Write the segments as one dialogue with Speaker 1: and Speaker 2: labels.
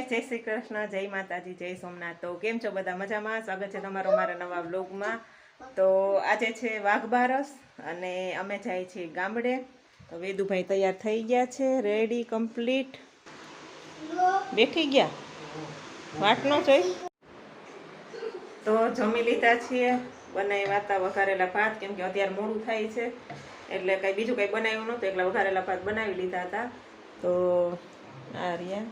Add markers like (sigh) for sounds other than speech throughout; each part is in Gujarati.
Speaker 1: ગાઈસ જય શ્રી કૃષ્ણ, જય માતાજી, જય સોમનાથ. તો કેમ છો બધા? મજામાં? સ્વાગત છે તમારો મારા નવા બ્લોગમાં તો આજે છે વાઘ બારસ અને અમે જાય છીએ ગામડે. તો વેદુભાઈ તૈયાર થઈ ગયા છે રેડી કમ્પ્લીટ બેઠી ગયા? વાટ જોઈ? તો જમી લીધા છીએ. બનાવ્યા હતા વઘારેલા ભાત, કેમ કે અત્યારે મોડું થાય છે. એટલે કંઈ બીજું કંઈ બનાવ્યું નહોતું એટલે વઘારેલા ભાત બનાવી લીધા હતા. તો આ રહ્યા.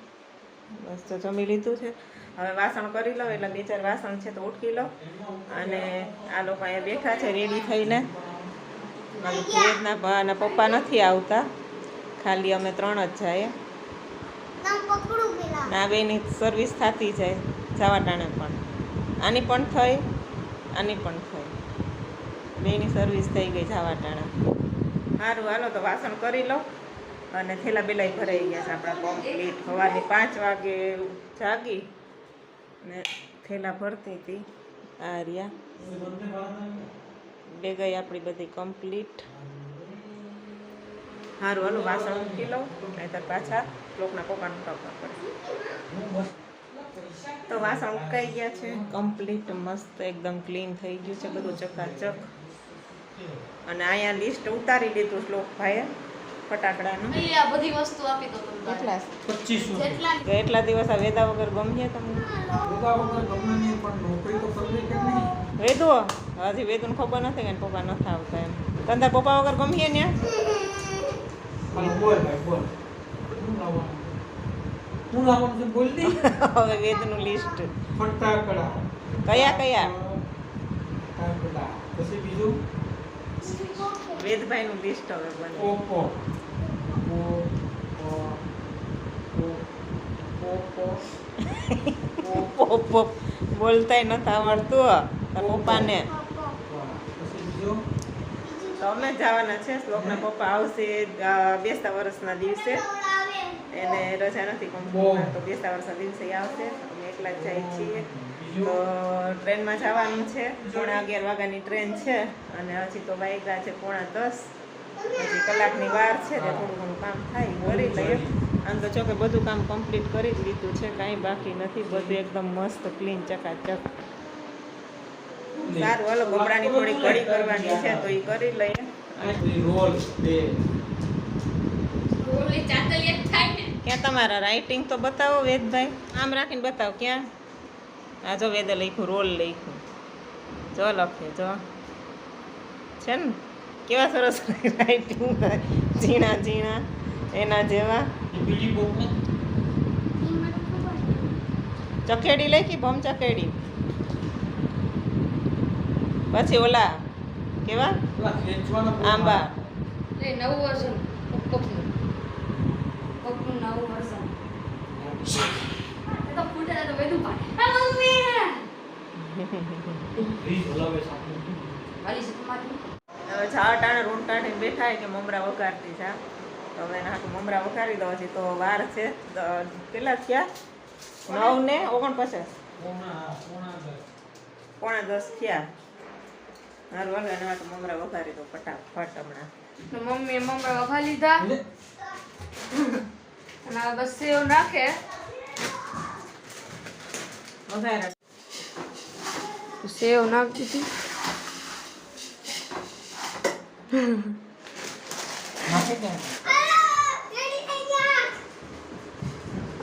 Speaker 1: બસ તો જમી લીધું છે. હવે વાસણ કરી લો એટલે બે ચાર વાસણ છે તો ઉટકી લો અને આ લોકો અહીંયા બેઠા છે રેડી થઈને. મારી ભેદના ભા અને પપ્પા નથી આવતા. ખાલી અમે ત્રણ જ જાય ના બેની સર્વિસ થતી જાય જવા ટાણે પણ. આની પણ થઈ આની પણ થઈ. બેની સર્વિસ થઈ ગઈ જવા ટાણે. સારું હાલો તો વાસણ કરી લો અને થેલા બેલાય ભરાઈ ગયા છે આપણા કમ્પ્લીટ સવારની પાંચ વાગે જાગી ને થેલા ભરતી હતી આ રહ્યા બે ગઈ આપણી બધી કમ્પ્લીટ સારું હાલો, વાસણ મૂકી લઉં, નહીતર પાછા લોકના કોકાનું ટપકા પડે તો વાસણ ઉકાઈ ગયા છે. કમ્પ્લીટ મસ્ત, એકદમ ક્લીન થઈ ગયું છે બધું ચકાચક. અને અહીંયા લિસ્ટ ઉતારી લીધું શ્લોકભાઈએ. ફટાકડાનું.
Speaker 2: અહીંયા બધી વસ્તુ આપી દો તમને
Speaker 1: કેટલા
Speaker 3: પચીસો.
Speaker 2: જેટલા
Speaker 1: તો એટલા દિવસ આ વેદા વગર ગમીએ તમને.
Speaker 3: વેદો વગર ગમે નહીં પણ નોકરી તો કરવી કે નહીં?
Speaker 1: વેદુ હજી વેદુને ખબર નથી કે પપ્પા નથી આવતા એમ. તને પપ્પા વગર ગમીએ ને
Speaker 3: બોલ ભાઈ બોલ. શું લાવવાનું? છે બોલ દે.
Speaker 1: હવે વેદનું લિસ્ટ.
Speaker 3: ફટાકડા.
Speaker 1: કયા કયા?
Speaker 3: ફટાકડા. પછી બીજું?
Speaker 1: વેદભાઈનું લિસ્ટ હવે બને.
Speaker 3: ઓપો. ઓપો
Speaker 1: બોલતાય નથી આવડતું પપ્પા પપ્પાને
Speaker 3: પછી બીજું
Speaker 1: તો અમે જવાના છે શ્લોકના પપ્પા આવશે બેસતા વર્ષના દિવસે. એને રજા નથી કંપનીમાં તો બેસતા વર્ષના દિવસે આવશે. અમે એકલા જ જાય છીએ. તો ટ્રેનમાં જવાનું છે. પોણા અગિયાર વાગ્યાની ટ્રેન છે અને હજી તો વાગ્યા છે પોણા દસ. હજી કલાકની વાર છે ને થોડું ઘણું કામ થાય કરી લઈએ. આમ તો જો કે બધું કામ કમ્પ્લીટ કરી જ લીધું છે કાંઈ બાકી નથી. બધું એકદમ મસ્ત ક્લીન ચકાચક. સારું હલો ગમડાની થોડી ઘડી કરવાની છે તો એ કરી લઈએ. ક્યાં તમારા રાઇટિંગ તો બતાવો વેદભાઈ? આમ રાખીને બતાવો ક્યાં? આ જો વેદે લખ્યું રોલ લખ્યું. જો લખે જો. છે ને? કેવા સરસ રાઇટિંગ ઝીણા ઝીણા એના જેવા. ચકેડી લખી ભમ ચકેડી? પછી ઓલા કેવા? આંબા.
Speaker 2: નવું પપનું નવું વર્ઝન તો ફૂટે તો બધું પાડે. આ મમ્મી!
Speaker 3: હલાવે છે
Speaker 2: તમારી
Speaker 1: હવે ચા ટાણે રૂમ કાઢીને બેઠા કે મમરા વઘારતી છે તો હવે એના હાથું મમરા વઘારી દો હજી તો વાર છે. કેટલા થયા? નવ ને ઓગણપચાસ.
Speaker 3: પોણા પોણા દસ.
Speaker 1: થયા. મારું વાગે એના તો મમરા વઘારી દો ફટાફટ હમણાં.
Speaker 2: તો મમ્મીએ મમરા વઘા લીધા. અને બસ સેવ નાખે
Speaker 1: વઘારા
Speaker 2: સેવ નાખી દીધી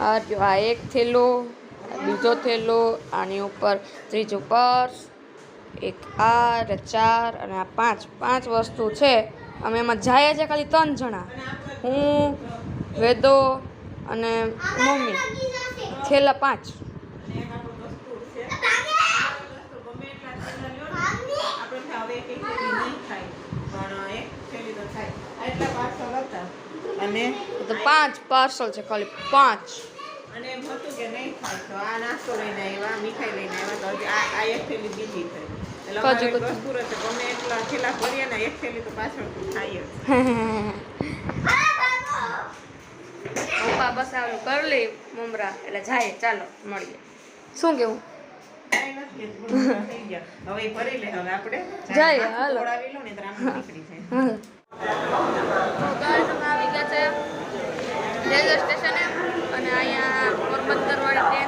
Speaker 2: આ જો આ એક થેલો બીજો થેલો, આની ઉપર ત્રીજો પર્સ, એક આ ને ચાર, અને આ પાંચ. પાંચ વસ્તુ છે. અમે એમાં જાય છે ખાલી ત્રણ જણા. હું, વેદો અને મમ્મી. થેલા પાંચ
Speaker 1: અને એક આપણું દસ્તુર છે દસ્તુર ગમે એટલા થેલા લ્યો ને, આપણે થાય હવે એક એક થેલી નહીં થાય પણ એક થેલી તો થાય આ પાર્સલ હતા. અને?
Speaker 2: તો પાંચ પાર્સલ છે ખાલી પાંચ.
Speaker 1: અને એમ હતું કે નહીં થાય તો આ નાસ્તો લઈને આવ્યા મીઠાઈ લઈને આવ્યા. તો આ આ એક થેલી બીજી થઈ. એટલે અમારે
Speaker 2: કતરી.
Speaker 1: દસ્તુર ગમે એટલા થેલા ભરીએ ને એક થેલી તો પાછળ થાય (laughs)
Speaker 2: પપ્પા બસ આવું કરી લે મમરા. એટલે જાય ચાલો મળીએ. શું કેવું? જાય, હાલો.
Speaker 1: તોડાવી લો ને તો આમ નીકળી જાય.
Speaker 2: તો ગાઈસ અમે આવી ગયા છે રેલવે સ્ટેશને અને અહીંયા પોરબંદર વાળી
Speaker 4: train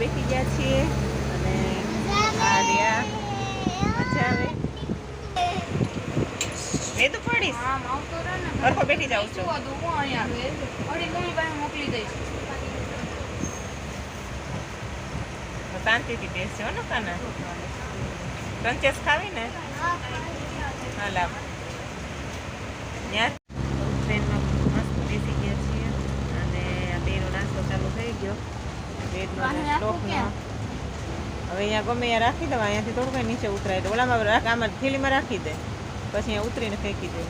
Speaker 1: બેસી ગયા છીએ અને આ રહ્યા. મજા આવે. મેં તો પડીશ બેઠી જાઉં છું.
Speaker 2: હું મોકલી દઈશ.
Speaker 1: શાંતિથી બેસજો હો ને કાના કંચેસ ખાવી ને? હાલ આપ ત્યાં ટ્રેનમાં મસ્ત બેસી ગયા છીએ અને આ બેનો નાસ્તો ચાલુ થઈ ગયો બેડનો અને સ્ટોકનો અહીંયા ગમે ત્યાં રાખી દેવા અહીંયાથી થોડું કંઈ નીચે ઉતરાય તો. ઓલામાં રાખ આમાં થેલીમાં રાખી દે, પછી અહીંયા ઉતરીને ફેંકી દે.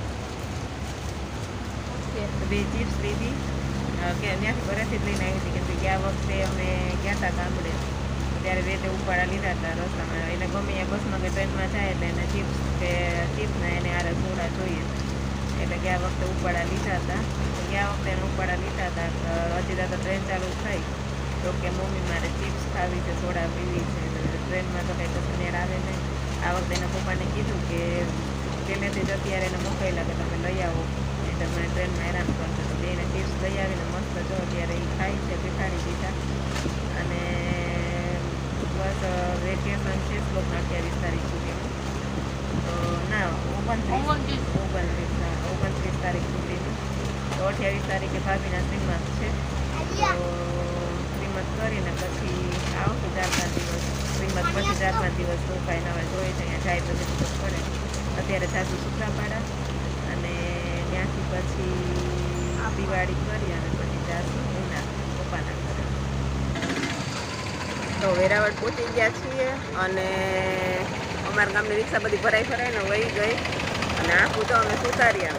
Speaker 1: બે ચીપ્સ લીધી કે ત્યાંથી ઘરેથી જ લઈને આવી હતી, કેમ કે ગયા વખતે અમે ગયા હતા ગામડે. ત્યારે બે તે ઉપાડા લીધા હતા રસ્તામાં. એને ગમે અહીંયા બસમાં કે ટ્રેનમાં જાય એટલે એને ચિપ્સ કે ચીપ્સના એને આરે સોડા જોઈએ. એટલે ગયા વખતે ઉપાડા લીધા હતા. તો ગયા વખતે એને ઉપાડા લીધા હતા. તો હજી દાદા ટ્રેન ચાલુ થઈ. તો કે મમ્મી મારે ચિપ્સ ખાવી છે સોડા પીવી છે તો ટ્રેનમાં તો કંઈ કશું નેર આવે નહીં આ વખતે એના પપ્પાને કીધું કે પહેલેથી જ અત્યારે એને મોકલેલા કે તમે લઈ આવો એટલે મને ટ્રેનમાં હેરાન કરશે તો બેને ચિપ્સ લઈ આવીને મસ્ત જો અત્યારે એ ખાઈ છે બેઠાડી દીધા અને બસ વેકેશન છે શ્લોક અઠ્યાવીસ તારીખ સુધીનું તો ના ઓગણત્રીસ
Speaker 2: ઓગણત્રીસ.
Speaker 1: ઓગણત્રીસ હા, ઓગણત્રીસ તારીખ સુધીનું તો અઠ્યાવીસ તારીખે ભાભીના શ્રીમત છે તો શ્રીમત કરીને પછી આવો ચાર દિવસ, શ્રીમદ ચાર પાંચ દિવસ રોકાઈને હવે જોઈએ તો અહીંયા જાય બધું તો પડે. અત્યારે સાસુ સુત્રાપાડા અને ત્યાંથી પછી દિવાળી કરી અને પછી જાશું એના પપ્પાના ઘરે. તો વેરાવળ પહોંચી ગયા છીએ અને અમારા ગામની રિક્ષા બધી ભરાઈ ભરાઈને વહી ગઈ. અને આખું તો અમે સુતાર્યા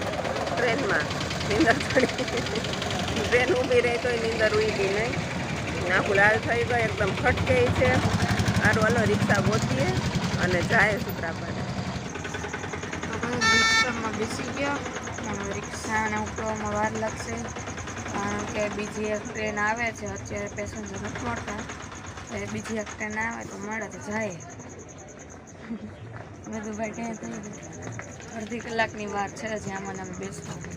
Speaker 1: ટ્રેનમાં. નીંદર ચડી. ટ્રેન ઊભી રહી તો નીંદર ઉઈ ગઈ નહીં. આખું લાલ થઈ ગયો, એકદમ ખટકે છે. આરો હાલો, રિક્ષા ગોતીએ અને જાય સુત્રાપાડા
Speaker 2: રિક્ષામાં બેસી ગયા. રિક્ષાને ઉપડવામાં વાર લાગશે. કારણ કે બીજી એક ટ્રેન આવે છે, અત્યારે પેસેન્જર નથી મળતા. એટલે બીજી એક ટ્રેન આવે તો મળે તો જાય. (laughs) બધું ભાઈ ક્યાં થઈ ગયું? અડધી કલાકની વાર છે જ્યાં મને અમે બેસવાનું